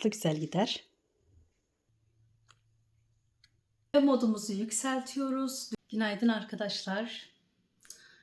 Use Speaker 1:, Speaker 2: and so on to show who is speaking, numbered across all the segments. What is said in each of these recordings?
Speaker 1: tatlı güzel gider. Modumuzu yükseltiyoruz. Günaydın arkadaşlar.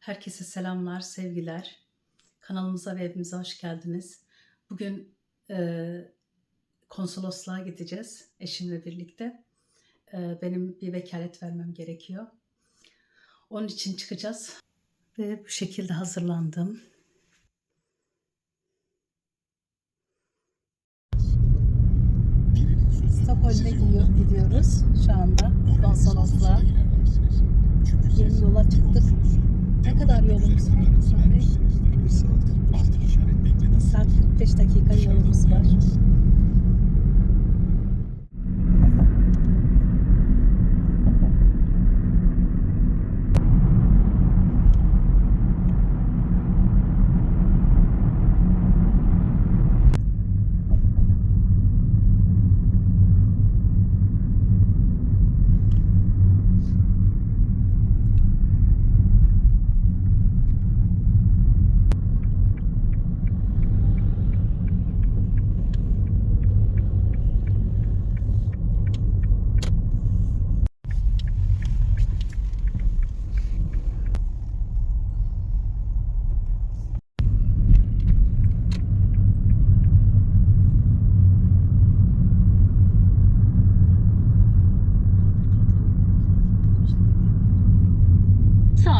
Speaker 1: Herkese selamlar, sevgiler. Kanalımıza ve evimize hoş geldiniz. Bugün e, konsolosluğa gideceğiz eşimle birlikte. E, benim bir vekalet vermem gerekiyor. Onun için çıkacağız. Ve bu şekilde hazırlandım. Stockholm'e gidiyor, gidiyoruz şu anda konsolosluğa. Yeni yola çıktık. Ne kadar yolumuz var? Bey? Saat 45 dakika yolumuz var.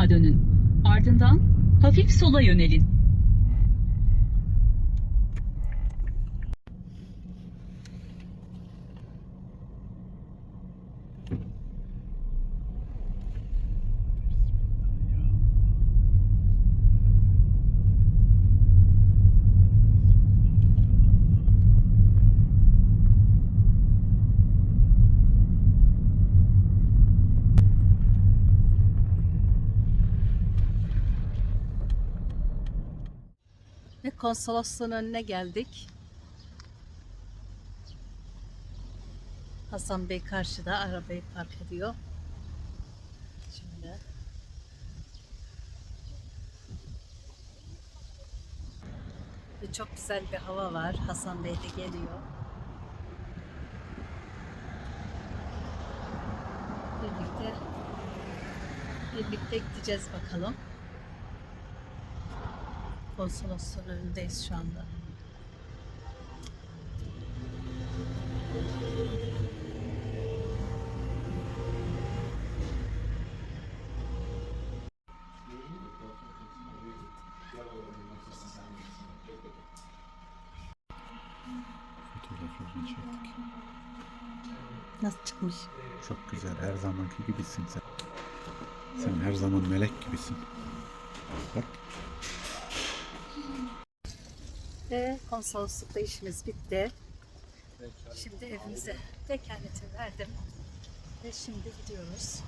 Speaker 2: Sağa dönün. Ardından hafif sola yönelin.
Speaker 1: Konsolosluğun önüne geldik. Hasan Bey karşıda arabayı park ediyor. Şimdi. Ve çok güzel bir hava var. Hasan Bey de geliyor. Birlikte birlikte gideceğiz bakalım. Konsolosluğun önündeyiz şu anda.
Speaker 3: Fotoğraflarını çektik.
Speaker 1: Nasıl çıkmış?
Speaker 3: Çok güzel. Her zamanki gibisin sen. Sen her zaman melek gibisin. Bak.
Speaker 1: Ve konsoloslukta işimiz bitti. Şimdi evimize vekaleti verdim. Ve şimdi gidiyoruz.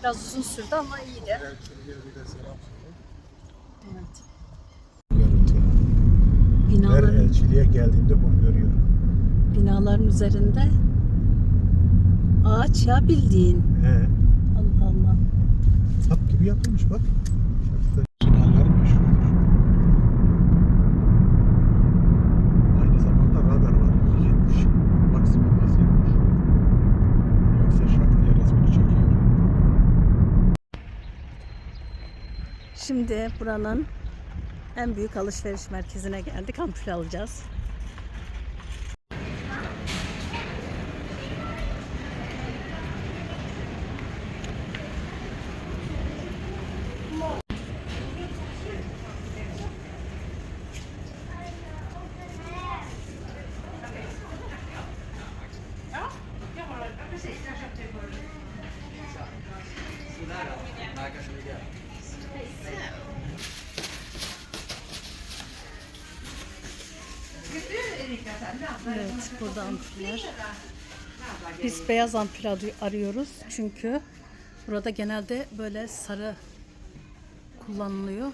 Speaker 1: Biraz uzun sürdü ama iyiydi. Evet.
Speaker 3: Görüntü. Her
Speaker 1: Binaların,
Speaker 3: elçiliğe geldiğimde bunu görüyorum.
Speaker 1: binaların üzerinde ağaç ya bildiğin.
Speaker 3: He.
Speaker 1: Allah Allah.
Speaker 3: Hap gibi yapılmış bak.
Speaker 1: Şimdi buranın en büyük alışveriş merkezine geldik. Ampul alacağız. Evet, burada ampuller. Biz beyaz ampul arı- arıyoruz çünkü burada genelde böyle sarı kullanılıyor.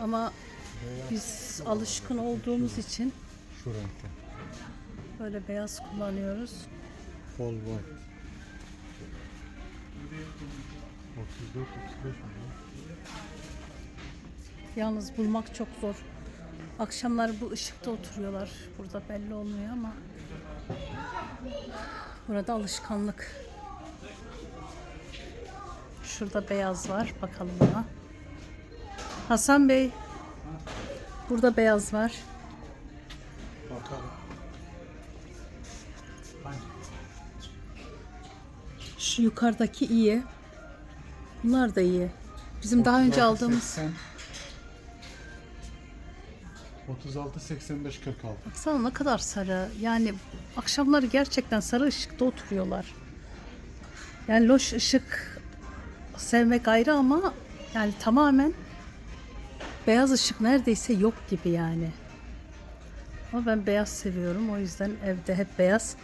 Speaker 1: Ama biz alışkın olduğumuz için
Speaker 3: Şu renkte.
Speaker 1: böyle beyaz kullanıyoruz.
Speaker 3: Full white. 34 35 mi?
Speaker 1: Yalnız bulmak çok zor. Akşamlar bu ışıkta oturuyorlar. Burada belli olmuyor ama burada alışkanlık. Şurada beyaz var. Bakalım ona. Hasan Bey. Burada beyaz var. Şu yukarıdaki iyi. Bunlar da iyi. Bizim daha önce aldığımız
Speaker 3: 36 85 46.
Speaker 1: Baksana ne kadar sarı. Yani akşamları gerçekten sarı ışıkta oturuyorlar. Yani loş ışık sevmek ayrı ama yani tamamen beyaz ışık neredeyse yok gibi yani. Ama ben beyaz seviyorum. O yüzden evde hep beyaz.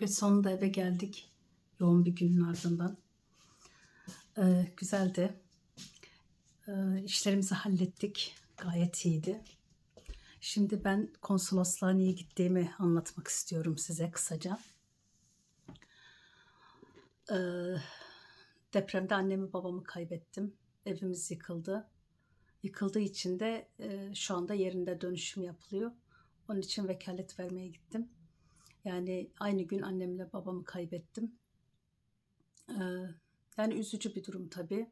Speaker 1: Ve sonunda eve geldik. Yoğun bir günün ardından. Ee, güzeldi. Ee, işlerimizi hallettik. Gayet iyiydi. Şimdi ben konsolosluğa niye gittiğimi anlatmak istiyorum size kısaca. Ee, depremde annemi babamı kaybettim. Evimiz yıkıldı. Yıkıldığı için de e, şu anda yerinde dönüşüm yapılıyor. Onun için vekalet vermeye gittim. Yani aynı gün annemle babamı kaybettim. Ee, yani üzücü bir durum tabii.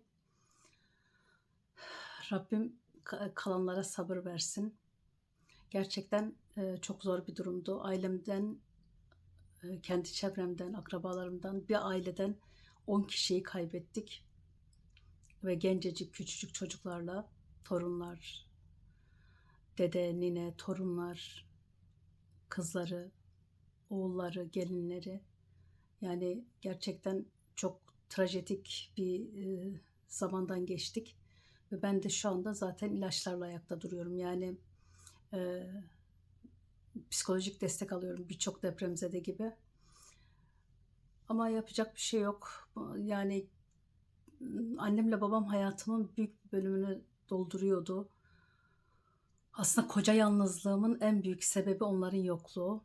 Speaker 1: Rabbim ka- kalanlara sabır versin. Gerçekten e, çok zor bir durumdu. Ailemden, e, kendi çevremden, akrabalarımdan, bir aileden 10 kişiyi kaybettik. Ve gencecik, küçücük çocuklarla, torunlar, dede, nine, torunlar, kızları, oğulları, gelinleri. Yani gerçekten çok trajedik bir e, zamandan geçtik. Ve ben de şu anda zaten ilaçlarla ayakta duruyorum. Yani e, psikolojik destek alıyorum birçok depremzede gibi. Ama yapacak bir şey yok. Yani annemle babam hayatımın büyük bölümünü dolduruyordu. Aslında koca yalnızlığımın en büyük sebebi onların yokluğu.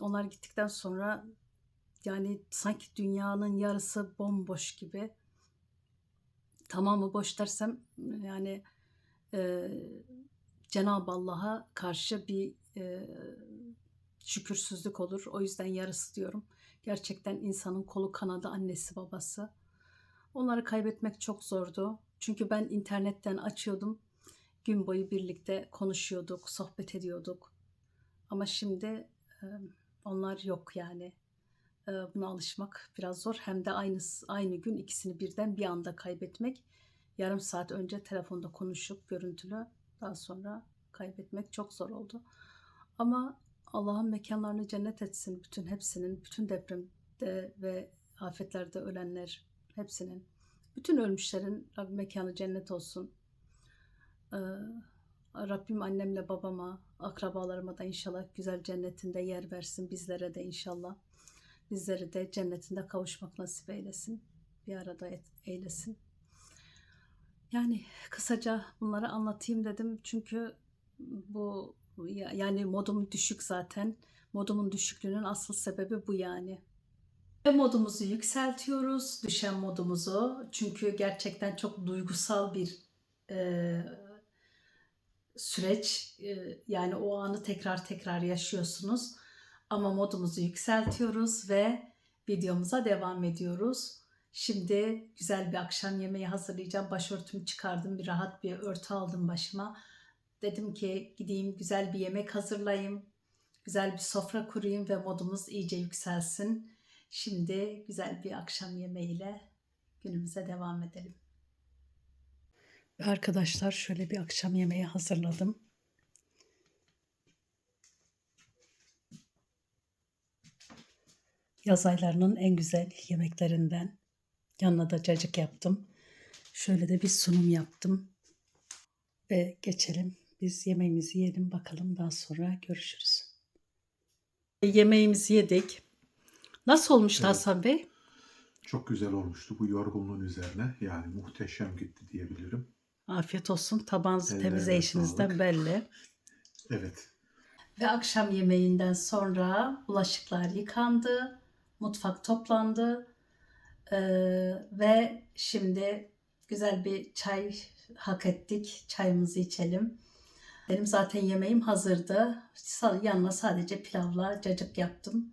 Speaker 1: Onlar gittikten sonra yani sanki dünyanın yarısı bomboş gibi. Tamamı boş dersem yani e, Cenab-ı Allah'a karşı bir e, şükürsüzlük olur. O yüzden yarısı diyorum. Gerçekten insanın kolu kanadı annesi babası. Onları kaybetmek çok zordu. Çünkü ben internetten açıyordum. Gün boyu birlikte konuşuyorduk, sohbet ediyorduk. Ama şimdi onlar yok yani. Buna alışmak biraz zor. Hem de aynı aynı gün ikisini birden bir anda kaybetmek. Yarım saat önce telefonda konuşup görüntülü daha sonra kaybetmek çok zor oldu. Ama Allah'ın mekanlarını cennet etsin bütün hepsinin, bütün depremde ve afetlerde ölenler hepsinin, bütün ölmüşlerin Rabbim mekanı cennet olsun. Rabbim annemle babama, akrabalarıma da inşallah güzel cennetinde yer versin. Bizlere de inşallah. Bizleri de cennetinde kavuşmak nasip eylesin. Bir arada et- eylesin. Yani kısaca bunları anlatayım dedim. Çünkü bu ya- yani modum düşük zaten. Modumun düşüklüğünün asıl sebebi bu yani. Ve modumuzu yükseltiyoruz, düşen modumuzu. Çünkü gerçekten çok duygusal bir e, süreç. E, yani o anı tekrar tekrar yaşıyorsunuz. Ama modumuzu yükseltiyoruz ve videomuza devam ediyoruz. Şimdi güzel bir akşam yemeği hazırlayacağım. Başörtümü çıkardım, bir rahat bir örtü aldım başıma. Dedim ki gideyim güzel bir yemek hazırlayayım. Güzel bir sofra kurayım ve modumuz iyice yükselsin. Şimdi güzel bir akşam yemeğiyle günümüze devam edelim. Arkadaşlar şöyle bir akşam yemeği hazırladım. Yaz aylarının en güzel yemeklerinden. Yanına da cacık yaptım. Şöyle de bir sunum yaptım. Ve geçelim. Biz yemeğimizi yiyelim bakalım daha sonra görüşürüz. Yemeğimizi yedik. Nasıl olmuştu
Speaker 3: Evet.
Speaker 1: Hasan Bey?
Speaker 3: Çok güzel olmuştu bu yorgunluğun üzerine. Yani muhteşem gitti diyebilirim.
Speaker 1: Afiyet olsun. Tabağınızı
Speaker 3: Ellerine
Speaker 1: temizleyişinizden
Speaker 3: sağlık.
Speaker 1: belli.
Speaker 3: Evet.
Speaker 1: Ve akşam yemeğinden sonra bulaşıklar yıkandı, mutfak toplandı Ee, ve şimdi güzel bir çay hak ettik. Çayımızı içelim. Benim zaten yemeğim hazırdı. Yanına sadece pilavla cacık yaptım.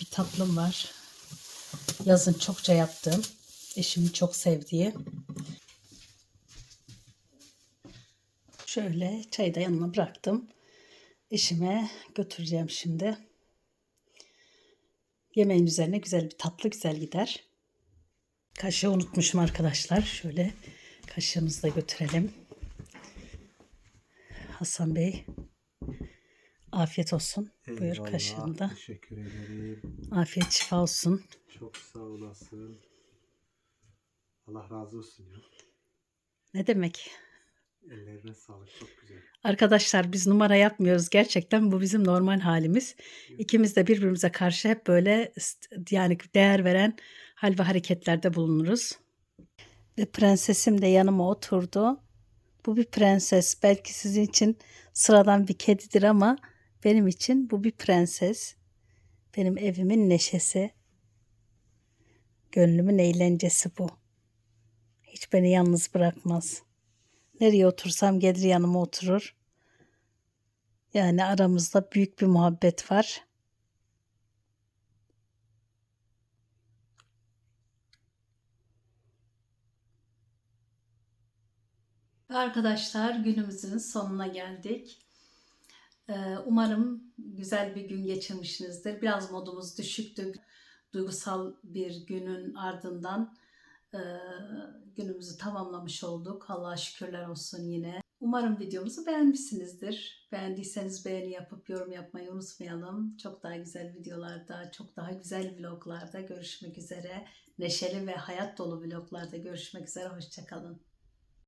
Speaker 1: Bir tatlım var. Yazın çokça yaptığım, eşimin çok sevdiği. Şöyle çayı da yanına bıraktım. Eşime götüreceğim şimdi. Yemeğin üzerine güzel bir tatlı güzel gider. Kaşığı unutmuşum arkadaşlar. Şöyle kaşığımızı da götürelim. Hasan Bey afiyet olsun. Buyur
Speaker 3: Eyvallah,
Speaker 1: kaşığını da.
Speaker 3: Teşekkür ederim.
Speaker 1: Afiyet şifa olsun.
Speaker 3: Çok sağ olasın. Allah razı olsun ya.
Speaker 1: Ne demek?
Speaker 3: Ellerine sağlık. Çok güzel.
Speaker 1: Arkadaşlar biz numara yapmıyoruz. Gerçekten bu bizim normal halimiz. İkimiz de birbirimize karşı hep böyle yani değer veren hal ve hareketlerde bulunuruz. Ve prensesim de yanıma oturdu. Bu bir prenses. Belki sizin için sıradan bir kedidir ama benim için bu bir prenses. Benim evimin neşesi. Gönlümün eğlencesi bu. Hiç beni yalnız bırakmaz. Nereye otursam gelir yanıma oturur. Yani aramızda büyük bir muhabbet var. Arkadaşlar günümüzün sonuna geldik. Ee, Umarım güzel bir gün geçirmişsinizdir. Biraz modumuz düşüktü. Duygusal bir günün ardından e, günümüzü tamamlamış olduk. Allah'a şükürler olsun yine. Umarım videomuzu beğenmişsinizdir. Beğendiyseniz beğeni yapıp yorum yapmayı unutmayalım. Çok daha güzel videolarda, çok daha güzel vloglarda görüşmek üzere. Neşeli ve hayat dolu vloglarda görüşmek üzere. Hoşçakalın.